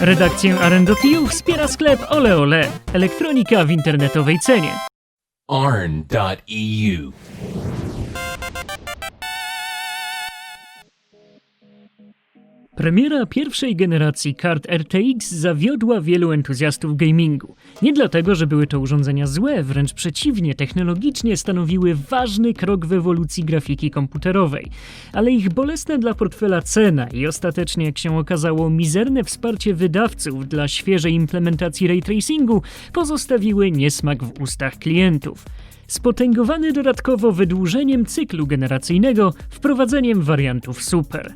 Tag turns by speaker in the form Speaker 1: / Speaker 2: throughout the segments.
Speaker 1: Redakcję Arendo.tu wspiera sklep Ole Ole. Elektronika w internetowej cenie.
Speaker 2: arn.eu.
Speaker 1: Premiera pierwszej generacji kart RTX zawiodła wielu entuzjastów gamingu. Nie dlatego, że były to urządzenia złe, wręcz przeciwnie, technologicznie stanowiły ważny krok w ewolucji grafiki komputerowej. Ale ich bolesne dla portfela cena i ostatecznie, jak się okazało, mizerne wsparcie wydawców dla świeżej implementacji ray tracingu pozostawiły niesmak w ustach klientów. Spotęgowany dodatkowo wydłużeniem cyklu generacyjnego, wprowadzeniem wariantów Super.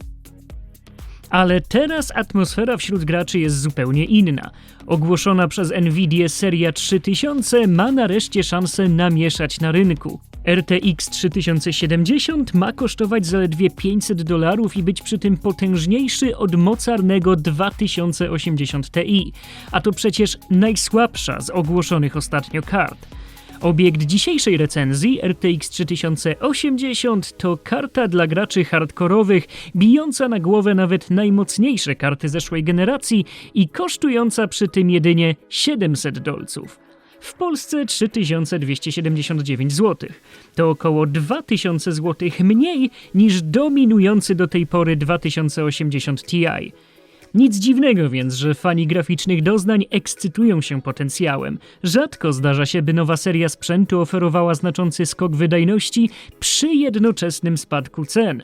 Speaker 1: Ale teraz atmosfera wśród graczy jest zupełnie inna. Ogłoszona przez Nvidia seria 3000 ma nareszcie szansę namieszać na rynku. RTX 3070 ma kosztować zaledwie 500 dolarów i być przy tym potężniejszy od mocarnego 2080 Ti, a to przecież najsłabsza z ogłoszonych ostatnio kart. Obiekt dzisiejszej recenzji RTX 3080 to karta dla graczy hardkorowych, bijąca na głowę nawet najmocniejsze karty zeszłej generacji i kosztująca przy tym jedynie 700 dolców. W Polsce 3279 zł. To około 2000 zł mniej niż dominujący do tej pory 2080 Ti. Nic dziwnego więc, że fani graficznych doznań ekscytują się potencjałem. Rzadko zdarza się, by nowa seria sprzętu oferowała znaczący skok wydajności przy jednoczesnym spadku cen.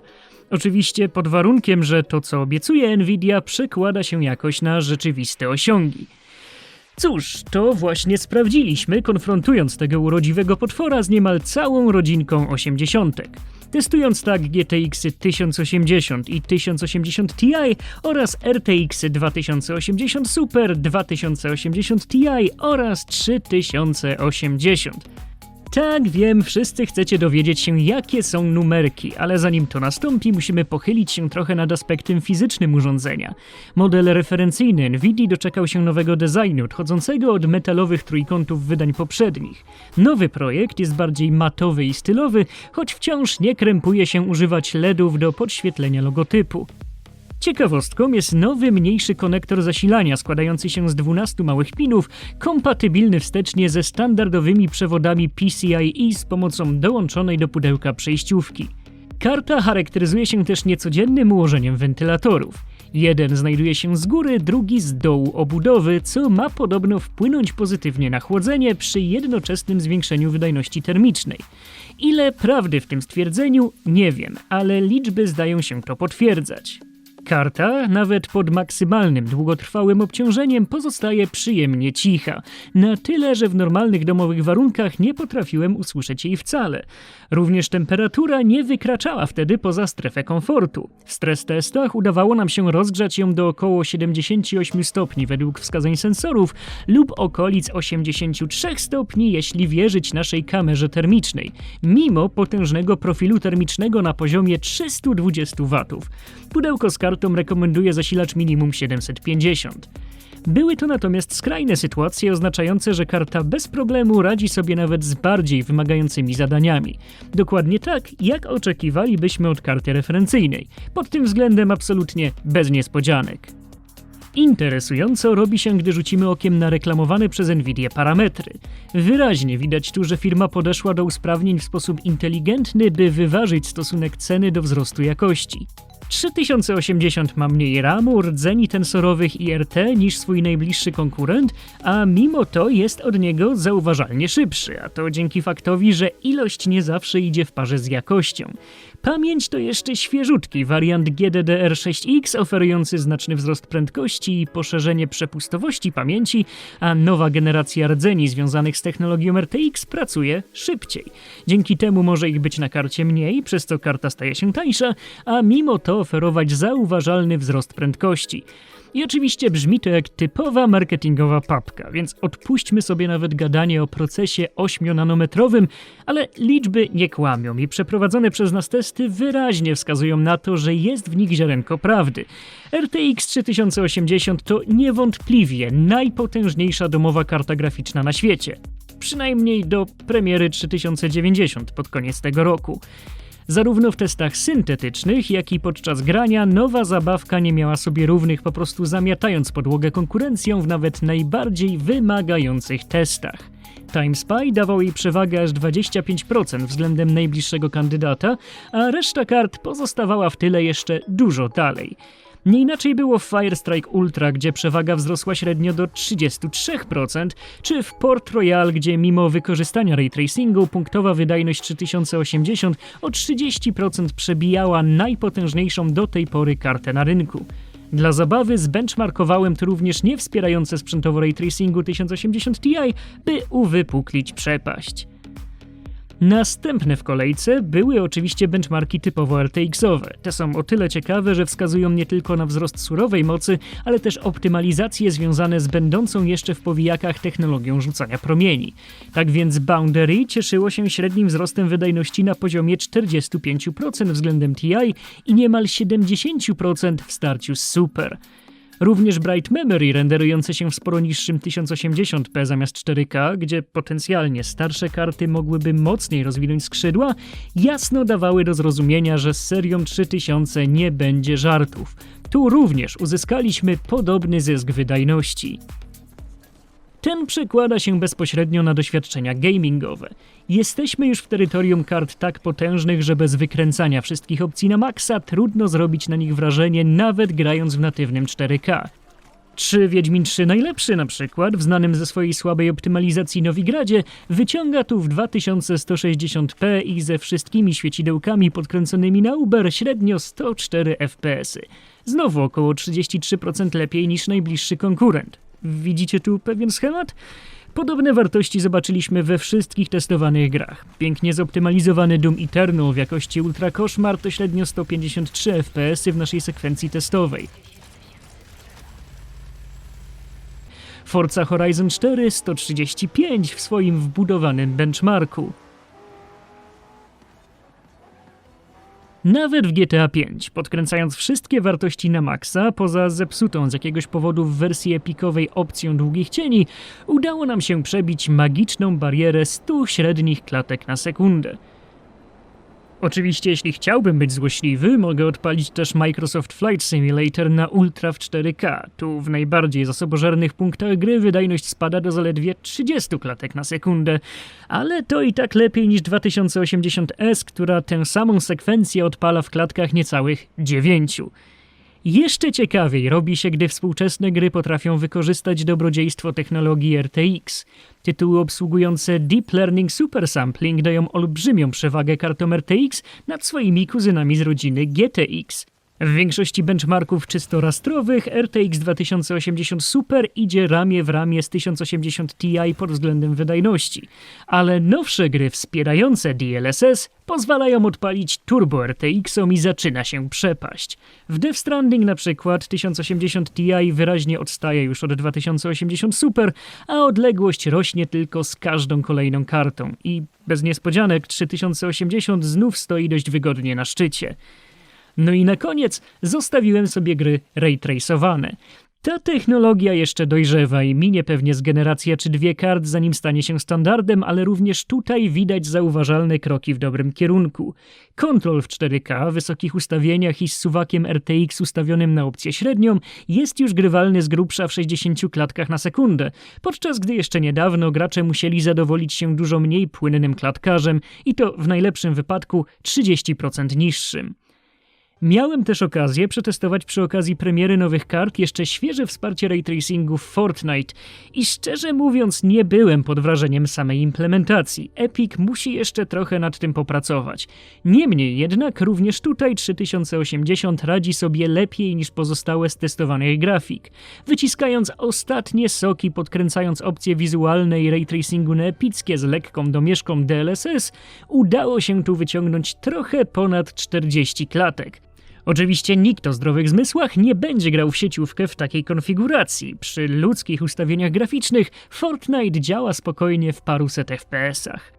Speaker 1: Oczywiście pod warunkiem, że to co obiecuje Nvidia przekłada się jakoś na rzeczywiste osiągi. Cóż, to właśnie sprawdziliśmy, konfrontując tego urodziwego potwora z niemal całą rodzinką osiemdziesiątek. Testując tak GTX 1080 i 1080 Ti oraz RTX 2080 Super, 2080 Ti oraz 3080. Tak, wiem, wszyscy chcecie dowiedzieć się, jakie są numerki, ale zanim to nastąpi, musimy pochylić się trochę nad aspektem fizycznym urządzenia. Model referencyjny NVIDIA doczekał się nowego designu, odchodzącego od metalowych trójkątów wydań poprzednich. Nowy projekt jest bardziej matowy i stylowy, choć wciąż nie krępuje się używać LEDów do podświetlenia logotypu. Ciekawostką jest nowy, mniejszy konektor zasilania składający się z 12 małych pinów, kompatybilny wstecznie ze standardowymi przewodami PCIe z pomocą dołączonej do pudełka przejściówki. Karta charakteryzuje się też niecodziennym ułożeniem wentylatorów. Jeden znajduje się z góry, drugi z dołu obudowy, co ma podobno wpłynąć pozytywnie na chłodzenie przy jednoczesnym zwiększeniu wydajności termicznej. Ile prawdy w tym stwierdzeniu, nie wiem, ale liczby zdają się to potwierdzać. Karta, nawet pod maksymalnym długotrwałym obciążeniem, pozostaje przyjemnie cicha. Na tyle, że w normalnych domowych warunkach nie potrafiłem usłyszeć jej wcale. Również temperatura nie wykraczała wtedy poza strefę komfortu. W stres testach udawało nam się rozgrzać ją do około 78 stopni według wskazań sensorów lub okolic 83 stopni, jeśli wierzyć naszej kamerze termicznej, mimo potężnego profilu termicznego na poziomie 320 W. Pudełko z rekomenduje zasilacz minimum 750. Były to natomiast skrajne sytuacje oznaczające, że karta bez problemu radzi sobie nawet z bardziej wymagającymi zadaniami. Dokładnie tak, jak oczekiwalibyśmy od karty referencyjnej. Pod tym względem absolutnie bez niespodzianek. Interesująco robi się, gdy rzucimy okiem na reklamowane przez Nvidia parametry. Wyraźnie widać tu, że firma podeszła do usprawnień w sposób inteligentny, by wyważyć stosunek ceny do wzrostu jakości. 3080 ma mniej RAMu, rdzeni tensorowych i RT niż swój najbliższy konkurent, a mimo to jest od niego zauważalnie szybszy, a to dzięki faktowi, że ilość nie zawsze idzie w parze z jakością. Pamięć to jeszcze świeżutki wariant GDDR6X oferujący znaczny wzrost prędkości i poszerzenie przepustowości pamięci, a nowa generacja rdzeni związanych z technologią RTX pracuje szybciej. Dzięki temu może ich być na karcie mniej, przez co karta staje się tańsza, a mimo to oferować zauważalny wzrost prędkości. I oczywiście brzmi to jak typowa marketingowa papka, więc odpuśćmy sobie nawet gadanie o procesie 8-nanometrowym, ale liczby nie kłamią i przeprowadzone przez nas testy wyraźnie wskazują na to, że jest w nich ziarenko prawdy. RTX 3080 to niewątpliwie najpotężniejsza domowa karta graficzna na świecie. Przynajmniej do premiery 3090 pod koniec tego roku. Zarówno w testach syntetycznych, jak i podczas grania nowa zabawka nie miała sobie równych, po prostu zamiatając podłogę konkurencją w nawet najbardziej wymagających testach. Time Spy dawał jej przewagę aż 25% względem najbliższego kandydata, a reszta kart pozostawała w tyle jeszcze dużo dalej. Nie inaczej było w Fire Strike Ultra, gdzie przewaga wzrosła średnio do 33%, czy w Port Royal, gdzie mimo wykorzystania ray tracingu punktowa wydajność 3080 o 30% przebijała najpotężniejszą do tej pory kartę na rynku. Dla zabawy zbenchmarkowałem tu również niewspierające sprzętowo ray tracingu 1080 Ti, by uwypuklić przepaść. Następne w kolejce były oczywiście benchmarki typowo RTX-owe. Te są o tyle ciekawe, że wskazują nie tylko na wzrost surowej mocy, ale też optymalizacje związane z będącą jeszcze w powijakach technologią rzucania promieni. Tak więc Boundary cieszyło się średnim wzrostem wydajności na poziomie 45% względem TI i niemal 70% w starciu z Super. Również Bright Memory, renderujące się w sporo niższym 1080p zamiast 4K, gdzie potencjalnie starsze karty mogłyby mocniej rozwinąć skrzydła, jasno dawały do zrozumienia, że z serią 3000 nie będzie żartów. Tu również uzyskaliśmy podobny zysk wydajności. Ten przekłada się bezpośrednio na doświadczenia gamingowe. Jesteśmy już w terytorium kart tak potężnych, że bez wykręcania wszystkich opcji na maksa trudno zrobić na nich wrażenie, nawet grając w natywnym 4K. Czy Wiedźmin 3 najlepszy na przykład, w znanym ze swojej słabej optymalizacji Nowigradzie, wyciąga tu w 2160p i ze wszystkimi świecidełkami podkręconymi na Uber średnio 104 fps. Znowu około 33% lepiej niż najbliższy konkurent. Widzicie tu pewien schemat? Podobne wartości zobaczyliśmy we wszystkich testowanych grach. Pięknie zoptymalizowany Doom Eternal w jakości Ultra Koszmar to średnio 153 fps w naszej sekwencji testowej. Forza Horizon 4 135 w swoim wbudowanym benchmarku. Nawet w GTA V, podkręcając wszystkie wartości na maksa, poza zepsutą z jakiegoś powodu w wersji epikowej opcją długich cieni, udało nam się przebić magiczną barierę 100 średnich klatek na sekundę. Oczywiście, jeśli chciałbym być złośliwy, mogę odpalić też Microsoft Flight Simulator na Ultra w 4K. Tu w najbardziej zasobożernych punktach gry wydajność spada do zaledwie 30 klatek na sekundę, ale to i tak lepiej niż 2080S, która tę samą sekwencję odpala w klatkach niecałych 9. Jeszcze ciekawiej robi się, gdy współczesne gry potrafią wykorzystać dobrodziejstwo technologii RTX. Tytuły obsługujące Deep Learning Super Sampling dają olbrzymią przewagę kartom RTX nad swoimi kuzynami z rodziny GTX. W większości benchmarków czysto rastrowych RTX 2080 Super idzie ramię w ramię z 1080 Ti pod względem wydajności, ale nowsze gry wspierające DLSS pozwalają odpalić Turbo RTX-om i zaczyna się przepaść. W Death Stranding na przykład 1080 Ti wyraźnie odstaje już od 2080 Super, a odległość rośnie tylko z każdą kolejną kartą i bez niespodzianek 3080 znów stoi dość wygodnie na szczycie. No i na koniec zostawiłem sobie gry raytracowane. Ta technologia jeszcze dojrzewa i minie pewnie z generacja czy dwie kart, zanim stanie się standardem, ale również tutaj widać zauważalne kroki w dobrym kierunku. Kontrol w 4K, wysokich ustawieniach i z suwakiem RTX ustawionym na opcję średnią jest już grywalny z grubsza w 60 klatkach na sekundę, podczas gdy jeszcze niedawno gracze musieli zadowolić się dużo mniej płynnym klatkarzem i to w najlepszym wypadku 30% niższym. Miałem też okazję przetestować przy okazji premiery nowych kart jeszcze świeże wsparcie ray tracingu w Fortnite i szczerze mówiąc nie byłem pod wrażeniem samej implementacji. Epic musi jeszcze trochę nad tym popracować. Niemniej jednak również tutaj 3080 radzi sobie lepiej niż pozostałe z testowanych grafik. Wyciskając ostatnie soki, podkręcając opcje wizualne i ray tracingu na epickie z lekką domieszką DLSS, udało się tu wyciągnąć trochę ponad 40 klatek. Oczywiście nikt o zdrowych zmysłach nie będzie grał w sieciówkę w takiej konfiguracji. Przy ludzkich ustawieniach graficznych Fortnite działa spokojnie w paruset FPS-ach.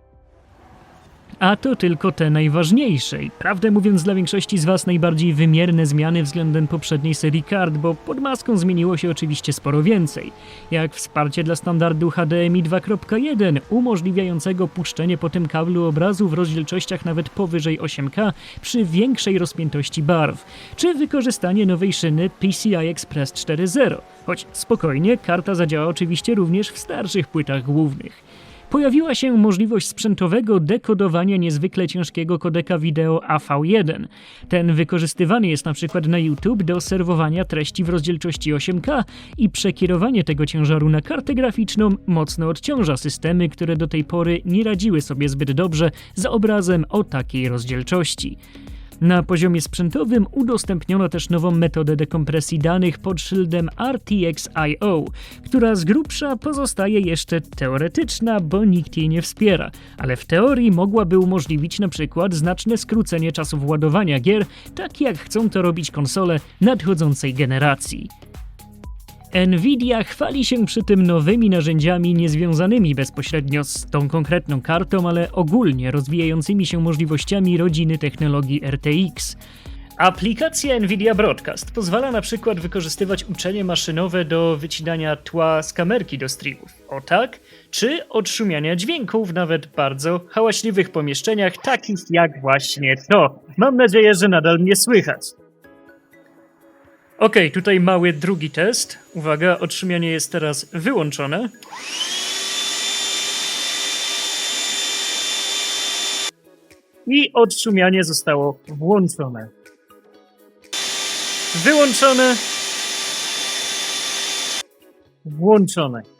Speaker 1: A to tylko te najważniejsze. I prawdę mówiąc dla większości z Was najbardziej wymierne zmiany względem poprzedniej serii kart, bo pod maską zmieniło się oczywiście sporo więcej. Jak wsparcie dla standardu HDMI 2.1 umożliwiającego puszczenie po tym kablu obrazu w rozdzielczościach nawet powyżej 8K przy większej rozpiętości barw, czy wykorzystanie nowej szyny PCI Express 4.0, choć spokojnie karta zadziała oczywiście również w starszych płytach głównych pojawiła się możliwość sprzętowego dekodowania niezwykle ciężkiego kodeka wideo AV1. Ten wykorzystywany jest na przykład na YouTube do serwowania treści w rozdzielczości 8K i przekierowanie tego ciężaru na kartę graficzną mocno odciąża systemy, które do tej pory nie radziły sobie zbyt dobrze z obrazem o takiej rozdzielczości. Na poziomie sprzętowym udostępniono też nową metodę dekompresji danych pod szyldem RTX.io, która z grubsza pozostaje jeszcze teoretyczna, bo nikt jej nie wspiera, ale w teorii mogłaby umożliwić na przykład znaczne skrócenie czasów ładowania gier, tak jak chcą to robić konsole nadchodzącej generacji. Nvidia chwali się przy tym nowymi narzędziami niezwiązanymi bezpośrednio z tą konkretną kartą, ale ogólnie rozwijającymi się możliwościami rodziny technologii RTX. Aplikacja Nvidia Broadcast pozwala na przykład wykorzystywać uczenie maszynowe do wycinania tła z kamerki do streamów. O tak? Czy odszumiania dźwięku w nawet bardzo hałaśliwych pomieszczeniach, takich jak właśnie to. Mam nadzieję, że nadal mnie słychać. Okej, tutaj mały drugi test. Uwaga, odszumianie jest teraz wyłączone. I odszumianie zostało włączone. Wyłączone. Włączone.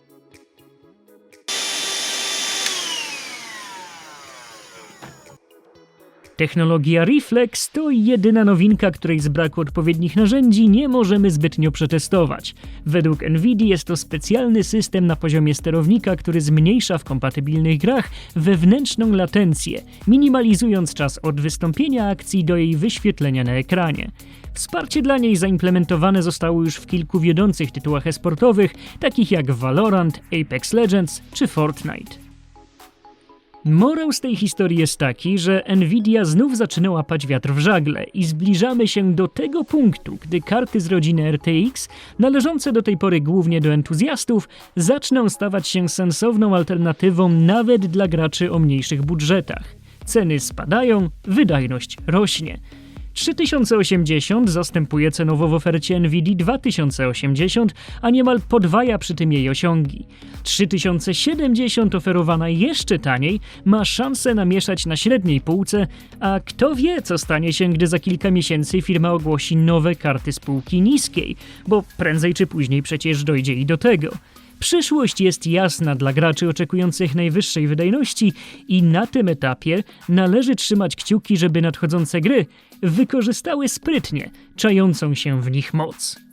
Speaker 1: Technologia Reflex to jedyna nowinka, której z braku odpowiednich narzędzi nie możemy zbytnio przetestować. Według Nvidia jest to specjalny system na poziomie sterownika, który zmniejsza w kompatybilnych grach wewnętrzną latencję, minimalizując czas od wystąpienia akcji do jej wyświetlenia na ekranie. Wsparcie dla niej zaimplementowane zostało już w kilku wiodących tytułach esportowych, takich jak Valorant, Apex Legends czy Fortnite. Morał z tej historii jest taki, że Nvidia znów zaczyna łapać wiatr w żagle i zbliżamy się do tego punktu, gdy karty z rodziny RTX, należące do tej pory głównie do entuzjastów, zaczną stawać się sensowną alternatywą nawet dla graczy o mniejszych budżetach. Ceny spadają, wydajność rośnie. 3080 zastępuje cenowo w ofercie Nvidia 2080, a niemal podwaja przy tym jej osiągi. 3070 oferowana jeszcze taniej ma szansę namieszać na średniej półce, a kto wie co stanie się, gdy za kilka miesięcy firma ogłosi nowe karty spółki niskiej, bo prędzej czy później przecież dojdzie i do tego. Przyszłość jest jasna dla graczy oczekujących najwyższej wydajności i na tym etapie należy trzymać kciuki, żeby nadchodzące gry wykorzystały sprytnie czającą się w nich moc.